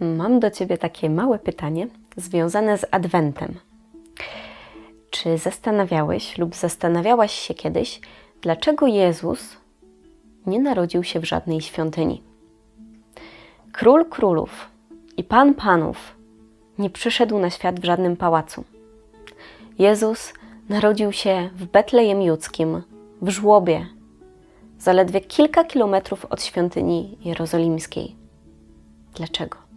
mam do Ciebie takie małe pytanie związane z Adwentem. Czy zastanawiałeś lub zastanawiałaś się kiedyś, dlaczego Jezus nie narodził się w żadnej świątyni? Król królów i Pan panów nie przyszedł na świat w żadnym pałacu. Jezus narodził się w Betlejem Judzkim, w żłobie, zaledwie kilka kilometrów od świątyni jerozolimskiej. Dlaczego?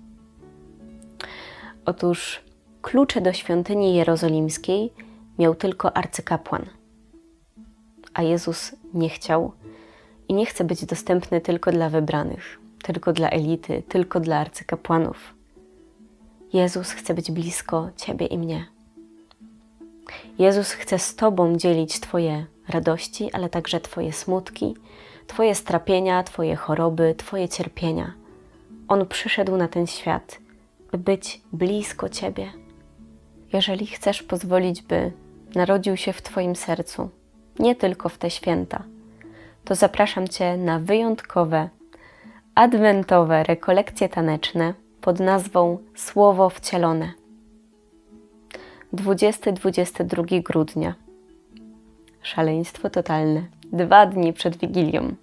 Otóż klucze do świątyni jerozolimskiej miał tylko arcykapłan, a Jezus nie chciał i nie chce być dostępny tylko dla wybranych, tylko dla elity, tylko dla arcykapłanów. Jezus chce być blisko Ciebie i mnie. Jezus chce z Tobą dzielić Twoje radości, ale także Twoje smutki, Twoje strapienia, Twoje choroby, Twoje cierpienia. On przyszedł na ten świat, być blisko Ciebie. Jeżeli chcesz pozwolić, by narodził się w Twoim sercu, nie tylko w te święta, to zapraszam Cię na wyjątkowe, adwentowe rekolekcje taneczne pod nazwą Słowo Wcielone. 20-22 grudnia. Szaleństwo totalne. Dwa dni przed Wigilią.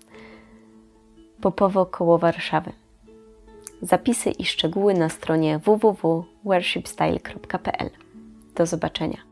Popowo koło Warszawy. Zapisy i szczegóły na stronie www.worshipstyle.pl. Do zobaczenia.